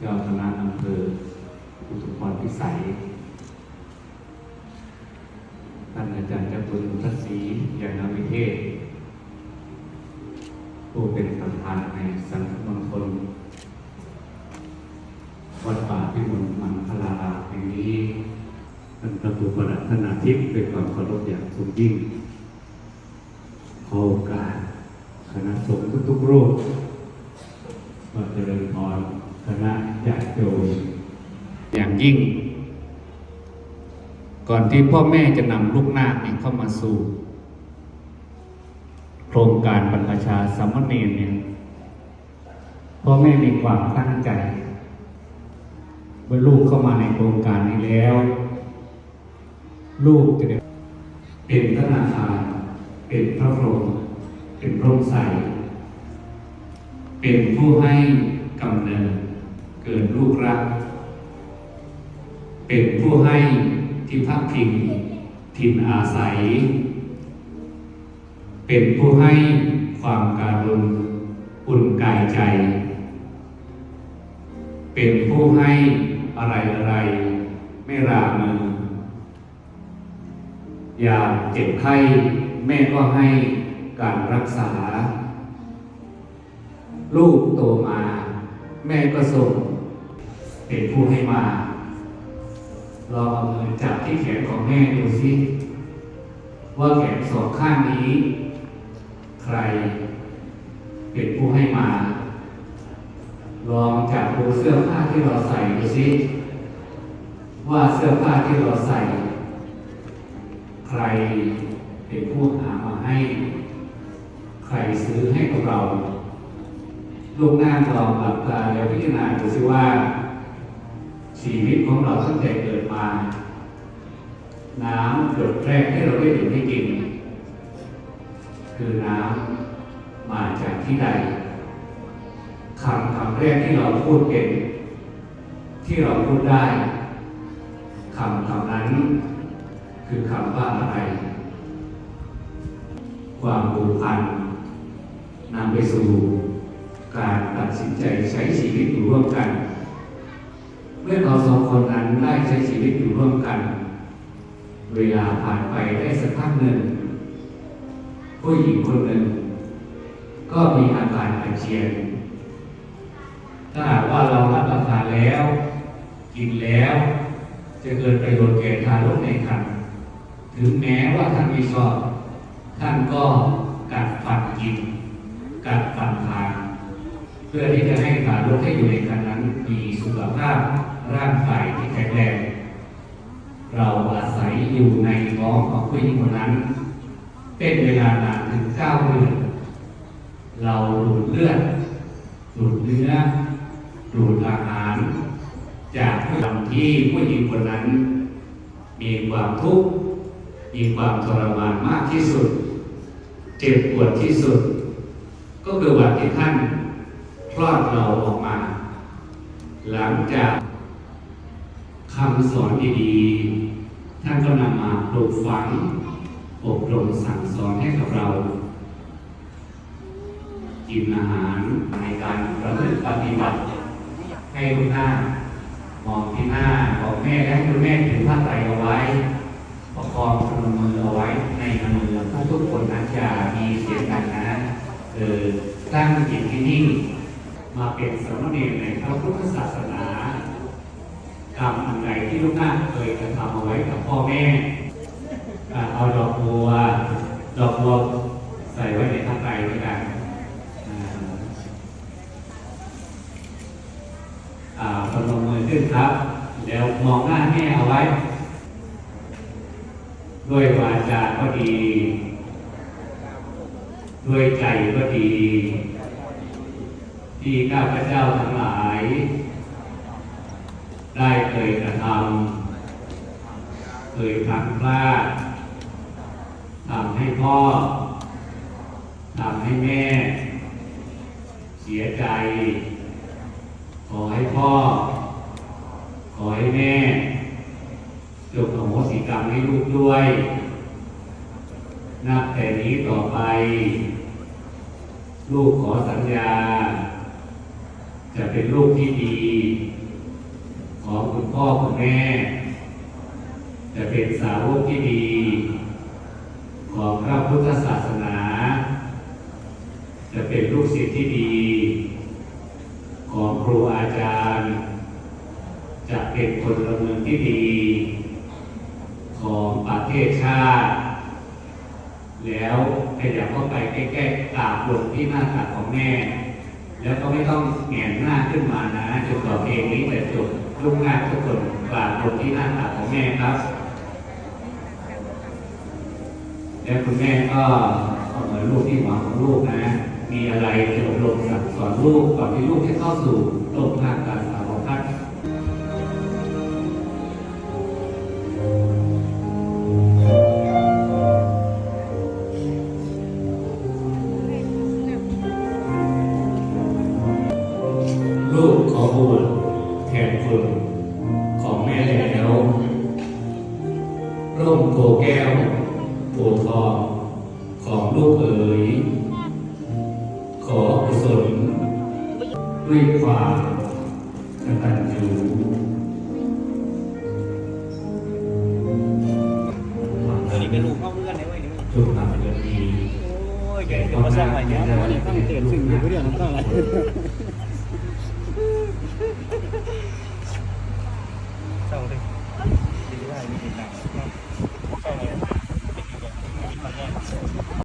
เจ้าคณะอำเภออุทุมพรพิสัย ท่านอาจารย์เจ้าคุณทัศศรียานาวิเทศ ผู้เป็นประธานในสังฆมณฑลวัดป่าพิมลมังคลาแห่งนี้ท่านพระครูประหลัดธนาทิพย์ด้วยความเคารพอย่างสูงยิ่ง ขอโอกาสคณะสงฆ์ทุกๆรูปมาเจริญพร คณะญาติโยมอย่างยิ่ง ก่อนที่พ่อแม่จะนำลูกนาคเนี่ยเข้ามาสู่ โครงการบรรพชาสามเณรเนี่ยพ่อแม่มีความตั้งใจเมื่อลูกเข้ามาในโครงการนี้แล้ว ลูกจะได้เป็นธนาคารเป็นพระพรหมเป็นพรหมใสเป็นผู้ให้กำเนิด เกิดลูกรัก เป็นผู้ให้ที่พักพิงถิ่นอาศัย เป็นผู้ให้ความการุณอุ่นกายใจ เป็นผู้ให้อะไรอะไรไม่รามืออยามเจ็บไข้แม่ก็ให้การรักษา ลูกโตมา แม่ก็ส่ง เป็นผู้ให้มา ลองเอามือจับที่แขนของแม่ดูสิ ว่าแขนสองข้างนี้ ใคร เป็นผู้ให้มา ลองจับดูเสื้อผ้าที่เราใส่ดูสิ ว่าเสื้อผ้าที่เราใส่ ใครเป็นผู้หามาให้ ใครซื้อให้กับเราลูกหน้าลองหลับตาแล้วพิจารณาดูสิว่า ชีวิตของเราตั้งแต่เกิดมา น้ำหยดแรกที่เราได้ดื่มได้กิน คือน้ำมาจากที่ใดคำคำแรกที่เราพูดเป็น ที่เราพูดได้คำคำนั้น คือคำว่าอะไร ความผูกพันนำไปสู่การตัดสินใจใช้ชีวิตอยู่ร่วมกัน เมื่อเราสองคนนั้นได้ใช้ชีวิตอยู่ร่วมกัน เวลาผ่านไปได้สักพักหนึ่ง ผู้หญิงคนหนึ่ง ก็มีอาการอาเจียน ถ้าหากว่าเรารับประทานแล้ว กินแล้ว จะเกิดประโยชน์แก่ทารกในครรภ์ถึงแม้ว่าท่านม่ชอบ ท่านก็กัดฟันกิน กัดฟันทาน เพื่อที่จะให้ทารกที่อยู่ในครรภ์นั้นมีสุขภาพ ร่างกายที่แข็งแรง เราอาศัยอยู่ในท้องของผู้หญิงคนนั้น เป็นเวลานานถึงเก้าเดือน เราดูดเลือดดูดเนื้อดูดอาหาร จากผู้ทำที่ผู้หญิงคนนั้น มีความทุกข์มีความทรมานมากที่สุด เจ็บปวดที่สุด ก็คือวันที่ท่านคลอดเราออกมา หลังจาก คำสอนดีๆ ท่านก็นำมาปลูกฝัง อบรมสั่งสอนให้กับเรา กินอาหารในการประพฤติปฏิบัติ ให้คุณหน้ามองที่หน้าของแม่และคุณแม่ถือผ้าไตรเอาไว้ ประคองพนมมือเอาไว้ในมือผู้ทุกคนนั้นจะมีเสียงดังนะเออตั้งจิตที่นิ่งมาเป็นสมเณรในพระพุทธศาสนา กรรมอันใดที่ลูกหน้าเคยกระทำเอาไว้กับพ่อแม่อ่าเอาดอกบัวดอกบัวใส่ไว้ในผ้าไตรด้วยกันอ่าอ่าพนมมือขึ้นครับ แล้วมองหน้าแม่เอาไว้ ด้วยวาจาก็ดี ด้วยใจก็ดี ที่ข้าพเจ้าทั้งหลาย ได้เคยกระทำเคยทำพลาดทำให้พ่อทำให้แม่ เสียใจ ขอให้พ่อ ขอให้แม่จงอโหสิกรรมให้ลูกด้วย นับแต่นี้ต่อไป ลูกขอสัญญา จะเป็นลูกที่ดี ของคุณพ่อคุณแม่ จะเป็นสาวกที่ดี ของพระพุทธศาสนา จะเป็นลูกศิษย์ที่ดี ของครูอาจารย์ จะเป็นพลเมืองที่ดี ของประเทศชาติ แล้วขยับเข้าไปใกล้ๆกราบลงที่หน้าตักของแม่ แล้วก็ไม่ต้องแหงนหน้าขึ้นมานะจนกว่อเพลงนี้แต่จบลูกหน้าทุกคนกราบลงที่หน้าตาของแม่ครับ แล้วคุณแม่ก็เหมือนลูกที่หวังของลูกนะ มีอะไรจะอบรมสั่งสอนลูกก่อนที่ลูกจะเข้าสู่โลกภาคการุณของแม่แล้วร่มโพแก้วโพทองของลูกเอ๋ย ขอกุศลด้วยความกตัญญูตัวนี้เป็นลูกเข้าเพื่อนเลยเว้ยนี่ทุกความเกิดดีโอ้ยแกจะมาสร้างอะไรเนี่ยตั้งเตะสิ่งอยู่เรื่องของตั้งอะไร